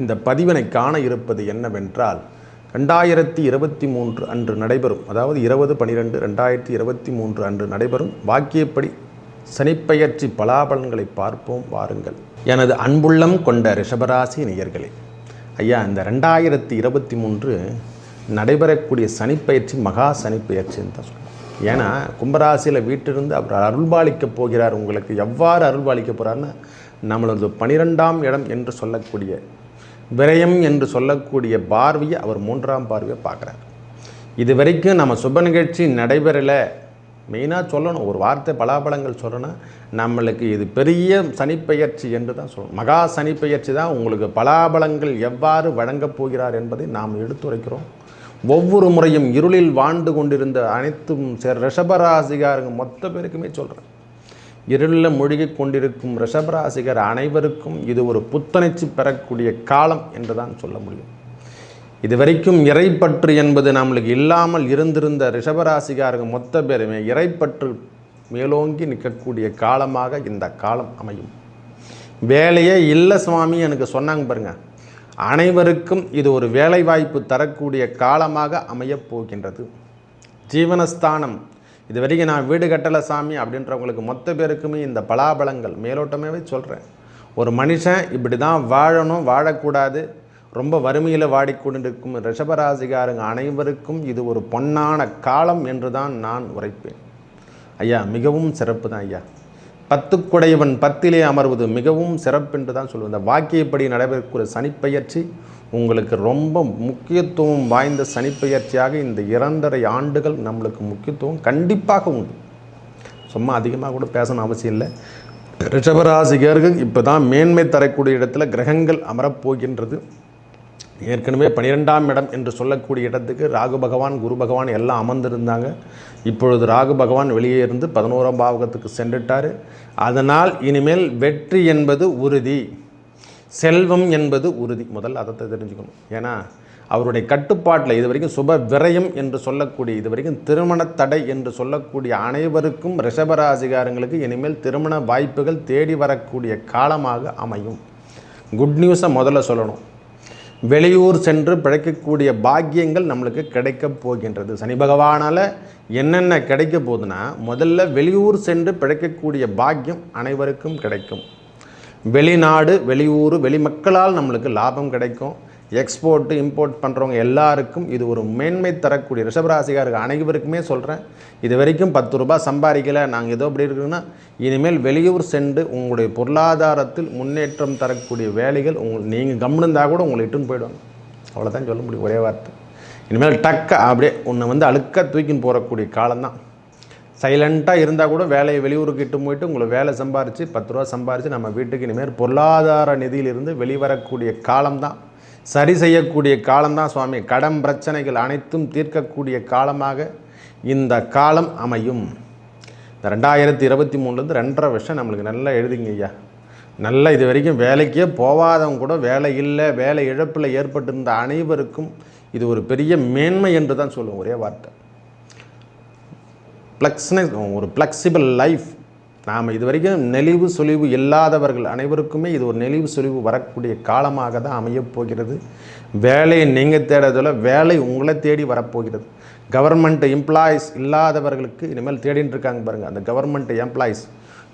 இந்த பதிவினை காண இருப்பது என்னவென்றால் ரெண்டாயிரத்தி இருபத்தி மூன்று அன்று நடைபெறும் அதாவது இருபது பனிரெண்டு ரெண்டாயிரத்தி இருபத்தி மூன்று அன்று நடைபெறும் வாக்கியப்படி சனிப்பெயர்ச்சி பலாபலன்களை பார்ப்போம் வாருங்கள். எனது அன்புள்ளம் கொண்ட ரிஷபராசி நேயர்களே ஐயா இந்த ரெண்டாயிரத்தி இருபத்தி மூன்று நடைபெறக்கூடிய சனிப்பயிற்சி மகா சனிப்பயிற்சின்னு தான் சொல்லுவோம். ஏன்னா கும்பராசியில் வீட்டிலிருந்து அவர் அருள்பாலிக்கப் போகிறார் உங்களுக்கு எவ்வாறு அருள்பாலிக்க போகிறார்னா நம்மளது பனிரெண்டாம் இடம் என்று சொல்லக்கூடிய விரயம் என்று சொல்லக்கூடிய பார்வையை அவர் மூன்றாம் பார்வையை பார்க்குறார். இது வரைக்கும் நம்ம சுப நிகழ்ச்சி நடைபெறலை. மெயினாக சொல்லணும் ஒரு வார்த்தை பலாபலங்கள் சொல்லணும் நம்மளுக்கு இது பெரிய சனிப்பெயர்ச்சி என்று தான் சொல்லணும். மகா சனிப்பெயர்ச்சி தான் உங்களுக்கு பலாபலங்கள் எவ்வாறு வழங்கப் போகிறார் என்பதை நாம் எடுத்துரைக்கிறோம். ஒவ்வொரு முறையும் இருளில் வாழ்ந்து கொண்டிருந்த அனைத்தும் ரிஷபராசிகாரங்க மொத்த பேருக்குமே சொல்கிறேன் இருளில் மூழ்கி கொண்டிருக்கும் ரிஷபராசிகர் அனைவருக்கும் இது ஒரு புத்துணர்ச்சி பெறக்கூடிய காலம் என்று தான் சொல்ல முடியும். இதுவரைக்கும் இறைப்பற்று என்பது நம்மளுக்கு இல்லாமல் இருந்திருந்த ரிஷபராசிகாரங்க மொத்த பேருமே இறைப்பற்று மேலோங்கி நிற்கக்கூடிய காலமாக இந்த காலம் அமையும். வேலையே இல்லை சுவாமி எனக்கு சொன்னாங்க பாருங்க. அனைவருக்கும் இது ஒரு வேலைவாய்ப்பு தரக்கூடிய காலமாக அமையப் போகின்றது. ஜீவனஸ்தானம் இது வரைக்கும் நான் வீடு கட்டலை சாமி அப்படின்றவங்களுக்கு மொத்த பேருக்குமே இந்த பலாபலங்கள் மேலோட்டமாகவே சொல்கிறேன் ஒரு மனுஷன் இப்படி தான் வாழணும் வாழக்கூடாது ரொம்ப வறுமையில் வாடிக்கொண்டிருக்கும் ரிஷபராசிகாரங்க அனைவருக்கும் இது ஒரு பொன்னான காலம் என்று தான் நான் உரைப்பேன். ஐயா மிகவும் சிறப்பு தான் ஐயா. பத்துக்குடையவன் பத்திலே அமர்வது மிகவும் சிறப்பென்று தான் சொல்லுவேன் இந்த வாக்கியப்படி நடைபெறக்கூடிய சனிப்பெயர்ச்சி உங்களுக்கு ரொம்ப முக்கியத்துவம் வாய்ந்த சனிப்பெயர்ச்சியாக இந்த இரண்டரை ஆண்டுகள் நம்மளுக்கு முக்கியத்துவம் கண்டிப்பாக உண்டு. சும்மா அதிகமாக கூட பேசணும் அவசியம் இல்லை. ரிஷபராசிகர்கள் இப்போ தான் மேன்மை தரக்கூடிய இடத்துல கிரகங்கள் அமரப்போகின்றது ஏற்கனவே பனிரெண்டாம் இடம் என்று சொல்லக்கூடிய இடத்துக்கு ராகு பகவான் குரு பகவான் எல்லாம் அமர்ந்திருந்தாங்க. இப்பொழுது ராகு பகவான் வெளியே இருந்து பதினோராம் பாவகத்துக்கு சென்றுட்டார். அதனால் இனிமேல் வெற்றி என்பது உறுதி செல்வம் என்பது உறுதி. முதல்ல அதை தெரிஞ்சுக்கணும். ஏன்னா அவருடைய கட்டுப்பாட்டில் இது வரைக்கும் சுப விரயம் என்று சொல்லக்கூடிய இது வரைக்கும் திருமண தடை என்று சொல்லக்கூடிய அனைவருக்கும் ரிஷபராசிகாரங்களுக்கு இனிமேல் திருமண வாய்ப்புகள் தேடி வரக்கூடிய காலமாக அமையும். குட் நியூஸை முதல்ல சொல்லணும். வெளியூர் சென்று பிழைக்கக்கூடிய பாக்கியங்கள் நம்மளுக்கு கிடைக்க போகின்றது. சனி பகவானால் என்னென்ன கிடைக்க போகுதுன்னா முதல்ல வெளியூர் சென்று பிழைக்கக்கூடிய பாக்கியம் அனைவருக்கும் கிடைக்கும். வெளிநாடு வெளியூர் வெளிமக்களால் நம்மளுக்கு லாபம் கிடைக்கும். எக்ஸ்போர்ட்டு இம்போர்ட் பண்ணுறவங்க எல்லாருக்கும் இது ஒரு மேன்மை தரக்கூடிய ரிஷபராசிகாருக்கு அனைவருக்குமே சொல்கிறேன் இது வரைக்கும் பத்து ரூபாய் சம்பாதிக்கலை. நாங்கள் ஏதோ அப்படி இருக்குன்னா இனிமேல் வெளியூர் சென்று உங்களுடைய பொருளாதாரத்தில் முன்னேற்றம் தரக்கூடிய வேலைகள் உங்கள் நீங்கள் கம்முந்தால் கூட உங்களை இட்டுன்னு போயிடுவாங்க. அவ்வளோதான் சொல்ல முடியும். ஒரே வார்த்தை. இனிமேல் டக்க அப்படியே உன்னை வந்து அழுக்க தூக்கின்னு போகக்கூடிய காலம்தான். சைலண்ட்டாக இருந்தால் கூட வேலையை வெளியூருக்கு இட்டு போயிட்டு உங்களை வேலை சம்பாரித்து பத்து ரூபா சம்பாரித்து நம்ம வீட்டுக்கு இனிமேல் பொருளாதார நிதியிலிருந்து வெளிவரக்கூடிய காலம்தான். சரி செய்யக்கூடிய காலம்தான் சுவாமி. கடன் பிரச்சனைகள் அனைத்தும் தீர்க்கக்கூடிய காலமாக இந்த காலம் அமையும். இந்த ரெண்டாயிரத்தி இருபத்தி மூணுலேருந்து ரெண்டரை வருஷம் நம்மளுக்கு நல்லா எழுதிங்க ஐயா. நல்லா இது வரைக்கும் வேலைக்கே போகாதவங்க கூட வேலை இல்லை வேலை இழப்பில் ஏற்பட்டிருந்த அனைவருக்கும் இது ஒரு பெரிய மேன்மை என்று தான் சொல்லுவோம் ஒரே வார்த்தை. ஃப்ளெக்ஸ்னஸ் ஒரு ஃப்ளெக்சிபிள் லைஃப் நாம் இது வரைக்கும் நெளிவு சொலிவு இல்லாதவர்கள் அனைவருக்குமே இது ஒரு நெளிவு சொலிவு வரக்கூடிய காலமாக தான் அமையப் போகிறது. வேலையை நீங்கள் தேடுறதில் வேலை உங்களை தேடி வரப்போகிறது. கவர்மெண்ட் எம்ப்ளாயீஸ் இல்லாதவர்களுக்கு இனிமேல் தேடின்னு இருக்காங்க பாருங்கள் அந்த கவர்மெண்ட் எம்ப்ளாயீஸ்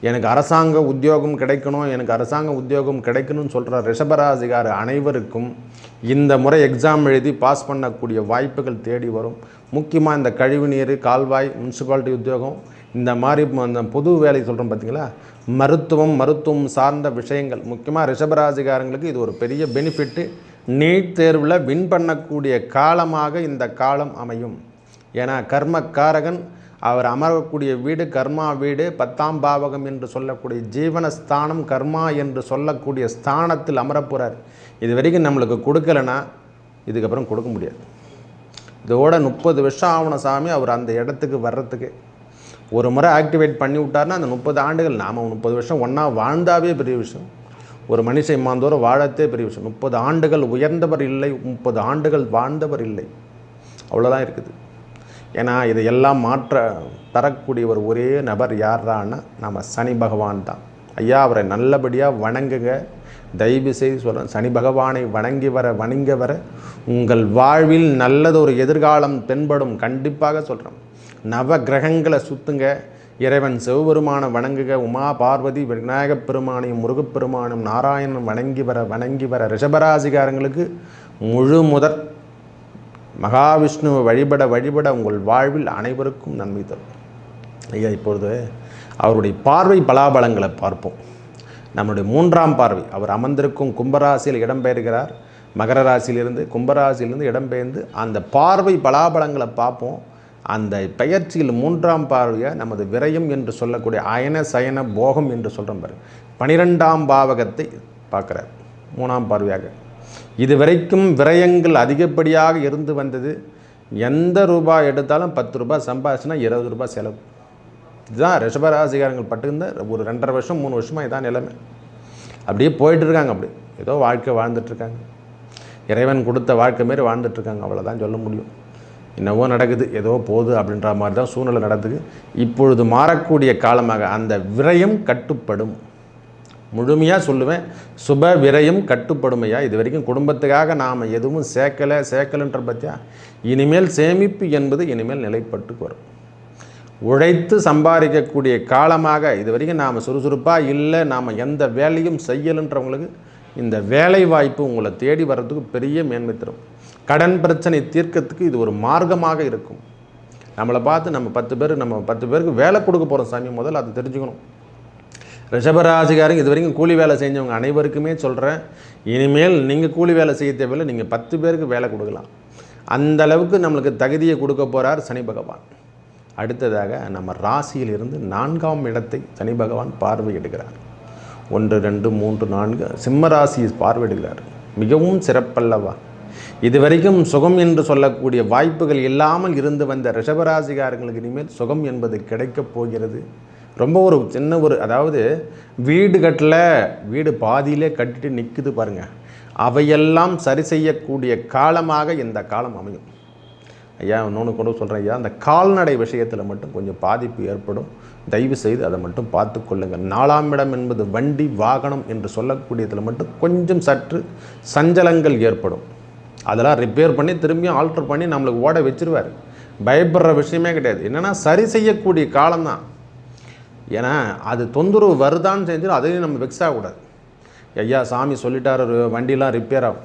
எனக்கு அரசாங்க உத்தியோகம் கிடைக்கணும் எனக்கு அரசாங்க உத்தியோகம் கிடைக்கணும்னு சொல்கிற ரிஷபராசிகார் அனைவருக்கும் இந்த முறை எக்ஸாம் எழுதி பாஸ் பண்ணக்கூடிய வாய்ப்புகள் தேடி வரும். முக்கியமாக இந்த கழிவுநீர் கால்வாய் முனிசிபாலிட்டி உத்தியோகம் இந்த மாதிரி அந்த பொது வேலை சொல்கிறோம் பார்த்தீங்களா மருத்துவம் மருத்துவம் சார்ந்த விஷயங்கள். முக்கியமாக ரிஷபராசிகாரங்களுக்கு இது ஒரு பெரிய பெனிஃபிட்டு நீட் தேர்வில் வின் பண்ணக்கூடிய காலமாக இந்த காலம் அமையும். ஏன்னா கர்மக்காரகன் அவர் அமரக்கூடிய வீடு கர்மா வீடு பத்தாம் பாவகம் என்று சொல்லக்கூடிய ஜீவனஸ்தானம் கர்மா என்று சொல்லக்கூடிய ஸ்தானத்தில் அமரப்போகிறார் இது வரைக்கும் நம்மளுக்கு கொடுக்கலனா இதுக்கப்புறம் கொடுக்க முடியாது. இதோட முப்பது வருஷம் ஆகணும் சாமி அவர் அந்த இடத்துக்கு வர்றதுக்கு. ஒரு முறை ஆக்டிவேட் பண்ணி விட்டார்னா அந்த முப்பது ஆண்டுகள் நாம் முப்பது வருஷம் ஒன்றா வாழ்ந்தாவே பெரிய விஷயம். ஒரு மனுஷன் இம்மாந்தோறும் வாழத்தே பெரிய விஷயம். முப்பது ஆண்டுகள் உயர்ந்தவர் இல்லை முப்பது ஆண்டுகள் வாழ்ந்தவர் இல்லை. அவ்வளோதான் இருக்குது. ஏன்னா இதையெல்லாம் மாற்ற தரக்கூடியவர் ஒரே நபர் யார்தான்னா நம்ம சனி பகவான் தான். ஐயா அவரை நல்லபடியாக வணங்குங்க. தயவு செய்து சொல்கிறேன் சனி பகவானை வணங்கி வர வணங்கி வர உங்கள் வாழ்வில் நல்லது ஒரு எதிர்காலம் தென்படும். கண்டிப்பாக சொல்கிறேன் நவ கிரகங்களை சுத்துங்க. இறைவன் சிவபெருமானை வணங்குக. உமா பார்வதி விநாயகப் பெருமானையும் முருகப்பெருமானும் நாராயணன் வணங்கி வர வணங்கி வர ரிஷபராசிகாரங்களுக்கு முழு முதற் மகாவிஷ்ணுவை வழிபட வழிபட உங்கள் வாழ்வில் அனைவருக்கும் நன்மை தரும். ஐயா இப்பொழுது அவருடைய பார்வை பலாபலங்களை பார்ப்போம். நம்முடைய மூன்றாம் பார்வை அவர் அமர்ந்திருக்கும் கும்பராசியில் இடம்பெயர்கிறார். மகர ராசியிலிருந்து கும்பராசியிலிருந்து இடம்பெயர்ந்து அந்த பார்வை பலாபலங்களை பார்ப்போம். அந்த பெயர்ச்சியில் மூன்றாம் பார்வையை நமது விரயம் என்று சொல்லக்கூடிய அயன சயன போகம் என்று சொல்கிறோம் பாரு. பனிரெண்டாம் பாவகத்தை பார்க்குறார் மூணாம் பார்வையாக. இதுவரைக்கும் விரயங்கள் அதிகப்படியாக இருந்து வந்தது. எந்த ரூபாய் எடுத்தாலும் பத்து ரூபாய் சம்பாதிச்சுனா இருபது ரூபாய் செலவு. இதுதான் ரிஷபராசிகாரங்கள் பட்டுருந்த ஒரு ரெண்டரை வருஷம் மூணு வருஷமாக இதான் நிலைமை. அப்படியே போயிட்டு இருக்காங்க அப்படி. ஏதோ வாழ்க்கை வாழ்ந்துட்டுருக்காங்க. இறைவன் கொடுத்த வாழ்க்கை மாரி வாழ்ந்துட்டுருக்காங்க. அவ்வளோதான் சொல்ல முடியும். என்னவோ நடக்குது ஏதோ போகுது அப்படின்ற மாதிரி தான் சூழ்நிலை நடக்குது இப்பொழுது மாறக்கூடிய காலமாக அந்த விரயம் கட்டுப்படும். முழுமையாக சொல்லுவேன் சுப விரயம் கட்டுப்படுமையா? இது வரைக்கும் குடும்பத்துக்காக நாம் எதுவும் சேர்க்கலை சேர்க்கலைன்ற பற்றியா இனிமேல் சேமிப்பு என்பது இனிமேல் நிலைப்பட்டு வரும். உழைத்து சம்பாதிக்கக்கூடிய காலமாக இது வரைக்கும் நாம் சுறுசுறுப்பாக இல்லை நாம் எந்த வேலையும் செய்யலைன்றவங்களுக்கு இந்த வேலை வாய்ப்பு உங்களை தேடி வர்றதுக்கு பெரிய மேன்மை தரும். கடன் பிரச்சனை தீர்க்கறதுக்கு இது ஒரு மார்க்கமாக இருக்கும். நம்மளை பார்த்து நம்ம பத்து பேர் நம்ம பத்து பேருக்கு வேலை கொடுக்க போகிறோம் சாமி முதல்ல அதை தெரிஞ்சுக்கணும். ரிஷபராசிகாரங்க இது வரைக்கும் கூலி வேலை செஞ்சவங்க அனைவருக்குமே சொல்கிறேன் இனிமேல் நீங்கள் கூலி வேலை செய்ய தேவையில்லை நீங்கள் பத்து பேருக்கு வேலை கொடுக்கலாம். அந்த அளவுக்கு நம்மளுக்கு தகுதியை கொடுக்க போகிறார் சனி பகவான். அடுத்ததாக நம்ம ராசியில் இருந்து நான்காம் இடத்தை சனி பகவான் பார்வையிடுகிறார். ஒன்று ரெண்டு மூன்று நான்கு சிம்ம ராசியை பார்வையிடுகிறார். மிகவும் சிறப்பல்லவா. இதுவரைக்கும் சுகம் என்று சொல்லக்கூடிய வாய்ப்புகள் இல்லாமல் இருந்து வந்த ரிஷபராசிகாரங்களுக்கு இனிமேல் சுகம் என்பது கிடைக்கப் போகிறது. ரொம்ப ஒரு சின்ன ஒரு அதாவது வீடு கட்டல வீடு பாதியிலே கட்டிட்டு நிற்குது பாருங்க. அவையெல்லாம் சரி செய்யக்கூடிய காலமாக இந்த காலம் அமையும். ஐயா இன்னொன்று கூட சொல்கிறேன் ஐயா அந்த கால்நடை விஷயத்தில் மட்டும் கொஞ்சம் பாதிப்பு ஏற்படும். தயவு செய்து அதை மட்டும் பார்த்து கொள்ளுங்கள். நாலாம் இடம் என்பது வண்டி வாகனம் என்று சொல்லக்கூடியதில் மட்டும் கொஞ்சம் சற்று சஞ்சலங்கள் ஏற்படும். அதெல்லாம் ரிப்பேர் பண்ணி திரும்பியும் ஆல்டர் பண்ணி நம்மளுக்கு ஓட வச்சிருவார். பயப்படுற விஷயமே கிடையாது. என்னென்னா சரி செய்யக்கூடிய காலம்தான். ஏன்னா அது தொந்தரவு வருதான்னு செஞ்சிடும் அதையும் நம்ம வெக்ஸ் ஆகக்கூடாது. ஐயா சாமி சொல்லிட்டாரு வண்டிலாம் ரிப்பேர் ஆகும்.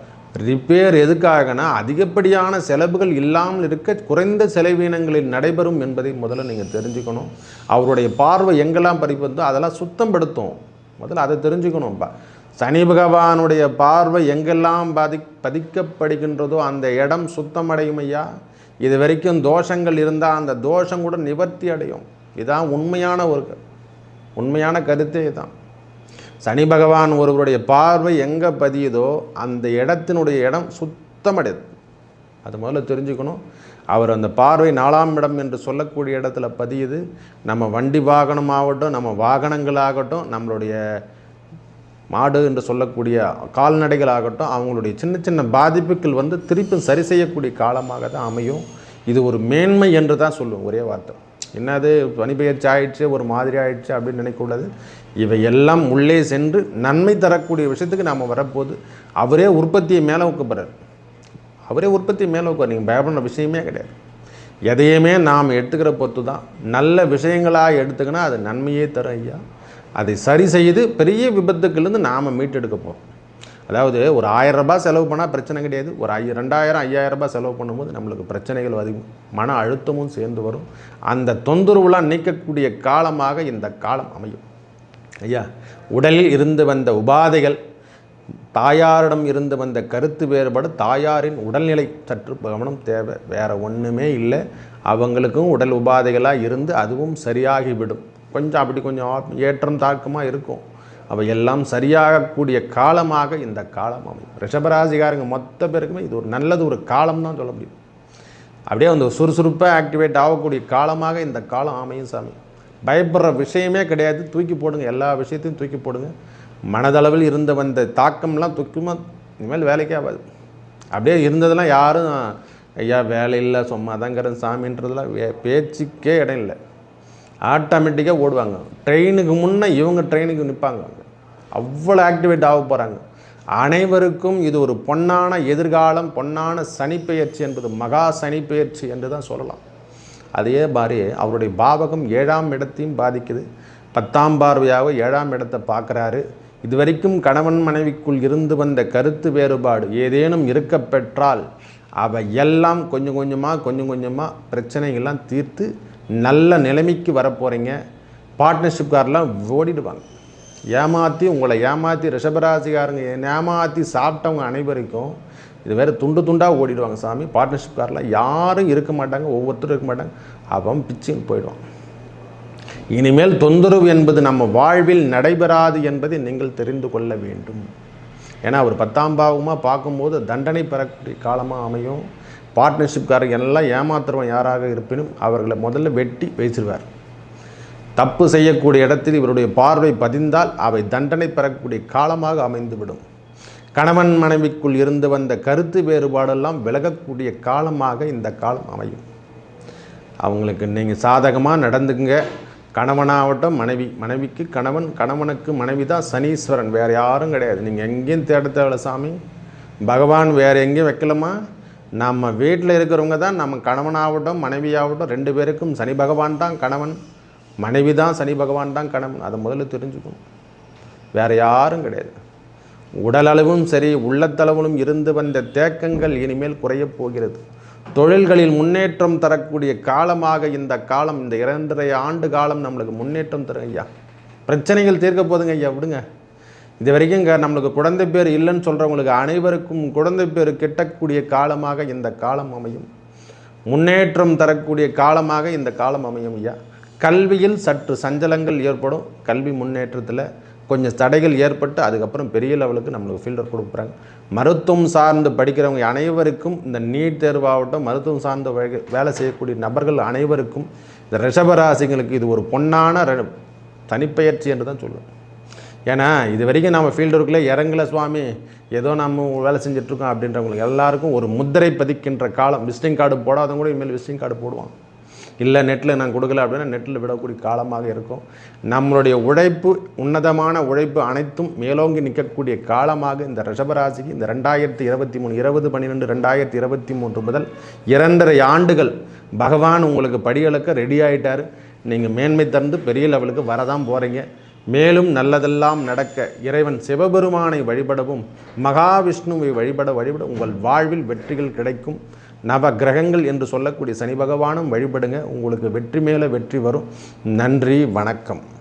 ரிப்பேர் எதுக்காகனா அதிகப்படியான செலவுகள் இல்லாமல் இருக்க குறைந்த செலவீனங்களில் நடைபெறும் என்பதை முதல்ல நீங்கள் தெரிஞ்சுக்கணும். அவருடைய பார்வை எங்கெல்லாம் பறிப்பதோ அதெல்லாம் சுத்தப்படுத்தும் முதல்ல அதை தெரிஞ்சுக்கணும்ப்பா சனி பகவானுடைய பார்வை எங்கெல்லாம் பதி பதிக்கப்படுகின்றதோ அந்த இடம் சுத்தமடையும் ஐயா. இது வரைக்கும் தோஷங்கள் இருந்தால் அந்த தோஷம் கூட நிவர்த்தி அடையும். இதான் உண்மையான ஒரு க- உண்மையான கருத்தே தான். சனி பகவான் ஒருவருடைய பார்வை எங்கே பதியுதோ அந்த இடத்தினுடைய இடம் சுத்தமடையுது. அது முதல்ல தெரிஞ்சுக்கணும். அவர் அந்த பார்வை நாலாம் இடம் என்று சொல்லக்கூடிய இடத்துல பதியுது. நம்ம வண்டி வாகனம் ஆகட்டும் நம்ம வாகனங்களாகட்டும் நம்மளுடைய மாடு என்று சொல்லக்கூடிய கால்நடைகள் ஆகட்டும் அவங்களுடைய சின்ன சின்ன பாதிப்புகள் வந்து திருப்பி சரி செய்யக்கூடிய காலமாக தான் அமையும். இது ஒரு மேன்மை என்று தான் சொல்லுவோம் ஒரே வார்த்தை. என்னது பனிபெயர்ச்சி ஆயிடுச்சு ஒரு மாதிரி ஆயிடுச்சு அப்படின்னு நினைக்கக்கூடாது. இவை எல்லாம் உள்ளே சென்று நன்மை தரக்கூடிய விஷயத்துக்கு நாம் வரப்போது அவரே உற்பத்தியை மேலே ஊக்கப்படுறார் அவரே உற்பத்தி மேலே உட்கார் நீங்கள் பயப்படுற விஷயமே கிடையாது. எதையுமே நாம் எடுத்துக்கிற பொறுத்து தான் நல்ல விஷயங்களாக எடுத்துக்கினா அது நன்மையே தரும் ஐயா. அதை சரி செய்து பெரிய விபத்துக்கள்லேருந்து நாம் மீட்டெடுக்க போகிறோம் அதாவது ஒரு ஆயிரம் ரூபாய் செலவு பண்ணால் பிரச்சனை கிடையாது. ஒரு ஐ ரெண்டாயிரம் ஐயாயிரம் ரூபாய் செலவு பண்ணும்போது நம்மளுக்கு பிரச்சனைகள் அதிகம். மன அழுத்தமும் சேர்ந்து வரும். அந்த தொந்தரவுலாம் நீக்கக்கூடிய காலமாக இந்த காலம் அமையும். ஐயா உடலில் இருந்து வந்த உபாதைகள் தாயாரிடம் இருந்து வந்த கருத்து வேறுபாடு தாயாரின் உடல்நிலை சற்று கவனம் தேவை. வேறு ஒன்றுமே இல்லை. அவங்களுக்கும் உடல் உபாதைகளாக இருந்து அதுவும் சரியாகிவிடும். கொஞ்சம் அப்படி கொஞ்சம் ஏற்றம் தாக்கமாக இருக்கும். அவை எல்லாம் சரியாகக்கூடிய காலமாக இந்த காலம் அமையும். ரிஷபராசிகாரங்க மொத்த பேருக்குமே இது ஒரு நல்லது ஒரு காலம் தான் சொல்ல முடியும். அப்படியே அந்த சுறுசுறுப்பாக ஆக்டிவேட் ஆகக்கூடிய காலமாக இந்த காலம் அமையும் சாமி. பயப்படுற விஷயமே கிடையாது. தூக்கி போடுங்க. எல்லா விஷயத்தையும் தூக்கி போடுங்க. மனதளவில் இருந்த வந்த தாக்கம்லாம் தூக்கமாக இனிமேல் வேலைக்கே ஆகாது. அப்படியே இருந்ததெல்லாம் யாரும் ஐயா வேலை இல்லை. சும்மா தாங்கிறேன் சாமின்றதெல்லாம். வே- பேச்சுக்கே இடம் இல்லை. ஆட்டோமேட்டிக்காக ஓடுவாங்க. ட்ரெயினுக்கு முன்னே இவங்க ட்ரெயினுக்கு நிற்பாங்க அவ்வளோ ஆக்டிவேட் ஆக போகிறாங்க அனைவருக்கும் இது ஒரு பொன்னான எதிர்காலம் பொன்னான சனிப்பெயர்ச்சி என்பது மகா சனிப்பெயர்ச்சி என்று தான் சொல்லலாம். அதே மாதிரி அவருடைய பாவகம் ஏழாம் இடத்தையும் பாதிக்குது. பத்தாம் பார்வையாக ஏழாம் இடத்தை பார்க்குறாரு. இதுவரைக்கும் கணவன் மனைவிக்குள் இருந்து வந்த கருத்து வேறுபாடு ஏதேனும் இருக்க பெற்றால் அவை எல்லாம் கொஞ்சம் கொஞ்சமாக கொஞ்சம் கொஞ்சமாக பிரச்சனைகள்லாம் தீர்த்து நல்ல நிலைமைக்கு வரப்போகிறீங்க பார்ட்னர்ஷிப்காரெலாம் ஓடிடுவாங்க. ஏமாற்றி உங்களை ஏமாற்றி ரிஷபராசிக்காரங்க ஏமாற்றி சாப்பிட்டவங்க அனைவருக்கும் இது வேறு துண்டு துண்டாக ஓடிடுவாங்க சாமி. பார்ட்னர்ஷிப்காரெலாம் யாரும் இருக்க மாட்டாங்க ஒவ்வொருத்தரும் இருக்க மாட்டாங்க. அவன் பிச்சுன்னு போயிடுவான். இனிமேல் தொந்தரவு என்பது நம்ம வாழ்வில் நடைபெறாது என்பதை நீங்கள் தெரிந்து கொள்ள வேண்டும். ஏன்னா அவர் பத்தாம் பாவமாக பார்க்கும்போது தண்டனை பெறக்கூடிய காலமாக அமையும். பார்ட்னர்ஷிப்காரங்க எல்லாம் ஏமாத்துறவன் யாராக இருப்பினும் அவர்களை முதல்ல வெட்டி வைச்சிருவார் தப்பு செய்யக்கூடிய இடத்தில் இவருடைய பார்வை பதிந்தால் அவை தண்டனை பெறக்கூடிய காலமாக அமைந்துவிடும். கணவன் மனைவிக்குள் இருந்து வந்த கருத்து வேறுபாடெல்லாம் விலகக்கூடிய காலமாக இந்த காலம் அமையும். அவங்களுக்கு நீங்கள் சாதகமாக நடந்துங்க கணவனாகட்டும் மனைவி மனைவிக்கு கணவன் கணவனுக்கு மனைவி தான் சனீஸ்வரன். வேறு யாரும் கிடையாது. நீங்கள் எங்கேயும் தேட தேவையில்ல சாமி. பகவான் வேறு எங்கேயும் வைக்கலாமா நம்ம வீட்டில் இருக்கிறவங்க தான் நம்ம கணவனாகட்டும் மனைவியாகட்டும் ரெண்டு பேருக்கும் சனி பகவான் தான் கணவன். மனைவி தான் சனி பகவான் தான் கணவன். அதை முதல்ல தெரிஞ்சுக்கணும். வேறு யாரும் கிடையாது. உடலளவும் சரி உள்ளத்தளவிலும் இருந்து வந்த தேக்கங்கள் இனிமேல் குறையப் போகிறது. தொழில்களில் முன்னேற்றம் தரக்கூடிய காலமாக இந்த காலம் இந்த இரண்டரை ஆண்டு காலம் நம்மளுக்கு முன்னேற்றம் தரும் ஐயா. பிரச்சனைகள் தீர்க்க போதுங்க ஐயா. விடுங்க. இது வரைக்கும் இங்கே நம்மளுக்கு குழந்தை பேர் இல்லைன்னு சொல்கிறவங்களுக்கு அனைவருக்கும் குழந்தை பேர் கிட்டக்கூடிய காலமாக இந்த காலம் அமையும். முன்னேற்றம் தரக்கூடிய காலமாக இந்த காலம் அமையும் ஐயா. கல்வியில் சற்று சஞ்சலங்கள் ஏற்படும். கல்வி முன்னேற்றத்தில் கொஞ்சம் தடைகள் ஏற்பட்டு அதுக்கப்புறம் பெரிய லெவலுக்கு நம்மளுக்கு ஃபீல்டர் கொடுக்குறாங்க. மருத்துவம் சார்ந்து படிக்கிறவங்க அனைவருக்கும் இந்த நீட் தேர்வாகட்டும் மருத்துவம் சார்ந்த வேலை செய்யக்கூடிய நபர்கள் அனைவருக்கும் இந்த ரிஷபராசிங்களுக்கு இது ஒரு பொன்னான தனிப்பெயர்ச்சி என்று தான் சொல்லுவேன். ஏன்னா இது வரைக்கும் நம்ம ஃபீல்டருக்குள்ளே இறங்கல சுவாமி ஏதோ நம்ம வேலை செஞ்சிட்ருக்கோம் அப்படின்றவங்களுக்கு எல்லாருக்கும் ஒரு முத்திரை பதிக்கின்ற காலம் விசிட்டிங் கார்டு போடாதவங்க கூட இனிமேல் விசிட்டிங் கார்டு போடுவான் இல்லை நெட்டில் நான் கொடுக்கல அப்படின்னா நெட்டில் விடக்கூடிய காலமாக இருக்கும். நம்மளுடைய உழைப்பு உன்னதமான உழைப்பு அனைத்தும் மேலோங்கி நிற்கக்கூடிய காலமாக இந்த ரிஷபராசிக்கு இந்த ரெண்டாயிரத்தி இருபத்தி மூணு இருபது பன்னிரெண்டு ரெண்டாயிரத்தி இருபத்தி மூன்று முதல் இரண்டரை ஆண்டுகள் பகவான் உங்களுக்கு படிகளுக்கு ரெடி ஆகிட்டார் நீங்கள் மேன்மை தந்து பெரிய லெவலுக்கு வரதான் போகிறீங்க மேலும் நல்லதெல்லாம் நடக்க இறைவன் சிவபெருமானை வழிபடவும் மகாவிஷ்ணுவை வழிபட வழிபட உங்கள் வாழ்வில் வெற்றிகள் கிடைக்கும். நவ கிரகங்கள் என்று சொல்லக்கூடிய சனி பகவானும் வழிபடுங்க. உங்களுக்கு வெற்றி மேலே வெற்றி வரும். நன்றி வணக்கம்.